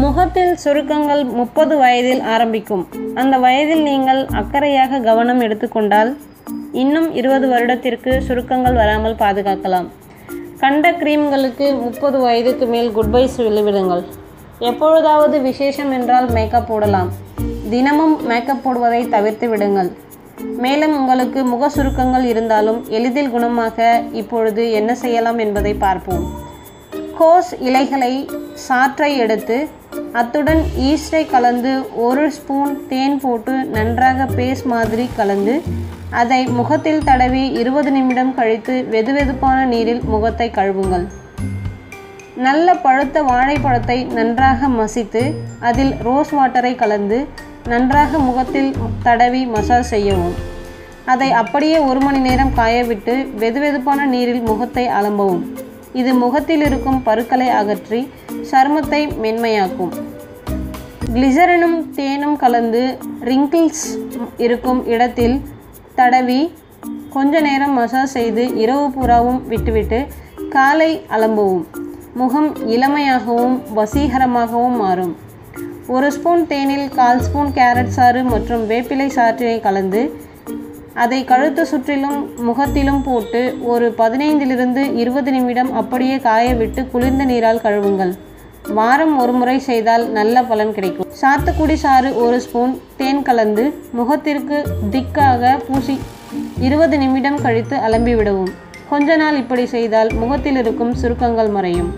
முகத்தில் சுருக்கங்கள் முப்பது வயதில் ஆரம்பிக்கும். அந்த வயதில் நீங்கள் அக்கறையாக கவனம் எடுத்துக்கொண்டால் இன்னும் இருபது வருடத்திற்கு சுருக்கங்கள் வராமல் பாதுகாக்கலாம். கண்ட கிரீம்களுக்கு முப்பது வயதுக்கு மேல் குட்பை சொல்லிவிடுங்கள் எப்பொழுதாவது விசேஷம் என்றால் மேக்கப் போடலாம். தினமும் மேக்கப் போடுவதை தவிர்த்து விடுங்கள். மேலும் உங்களுக்கு முக சுருக்கங்கள் இருந்தாலும் எளிதில் குணமாக இப்பொழுது என்ன செய்யலாம் என்பதை பார்ப்போம். கோஸ் இலைகளை சாற்றை எடுத்து அத்துடன் ஈஸ்டை கலந்து ஒரு ஸ்பூன் தேன் போட்டு நன்றாக பேஸ்ட் மாதிரி கலந்து அதை முகத்தில் தடவி இருபது நிமிடம் கழித்து வெதுவெதுப்பான நீரில் முகத்தை கழுவுங்கள். நல்ல பழுத்த வாழைப்பழத்தை நன்றாக மசித்து அதில் ரோஸ் வாட்டரை கலந்து நன்றாக முகத்தில் தடவி மசாஜ் செய்யவும். அதை அப்படியே ஒரு மணி நேரம் காயவிட்டு வெதுவெதுப்பான நீரில் முகத்தை அலம்பவும். இது முகத்தில் இருக்கும் பருக்களை அகற்றி சருமத்தை மென்மையாக்கும். கிளிசரனும் தேனும் கலந்து ரிங்கிள்ஸ் இருக்கும் இடத்தில் தடவி கொஞ்ச நேரம் மசாஜ் செய்து இரவு பூராவும் விட்டுவிட்டு காலை அலம்பவும். முகம் இளமையாகவும் வசீகரமாகவும் மாறும். ஒரு ஸ்பூன் தேனில் கால் ஸ்பூன் கேரட் சாறு மற்றும் வேப்பிலை சாற்றினை கலந்து அதை கழுத்து சுற்றிலும் முகத்திலும் போட்டு ஒரு பதினைந்திலிருந்து இருபது நிமிடம் அப்படியே காய விட்டு குளிர்ந்த நீரால் கழுவுங்கள். வாரம் ஒரு முறை செய்தால் நல்ல பலன் கிடைக்கும். சாத்துக்குடி சாறு ஒரு ஸ்பூன் தேன் கலந்து முகத்திற்கு திக்காக பூசி இருபது நிமிடம் கழித்து அலம்பி விடவும். கொஞ்ச நாள் இப்படி செய்தால் முகத்தில் இருக்கும் சுருக்கங்கள் மறையும்.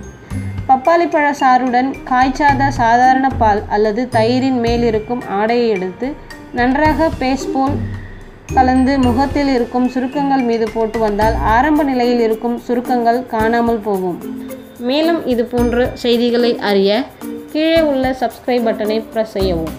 பப்பாளி பழ சாறுடன் காய்ச்சாத சாதாரண பால் அல்லது தயிரின் மேல் இருக்கும் ஆடையை எடுத்து நன்றாக பேஸ்ட் போல் கலந்து முகத்தில் இருக்கும் சுருக்கங்கள் மீது போட்டு வந்தால் ஆரம்ப நிலையில் இருக்கும் சுருக்கங்கள் காணாமல் போகும். மேலும் இது போன்ற செய்திகளை அறிய கீழே உள்ள சப்ஸ்கிரைப் பட்டனை ப்ரெஸ் செய்யவும்.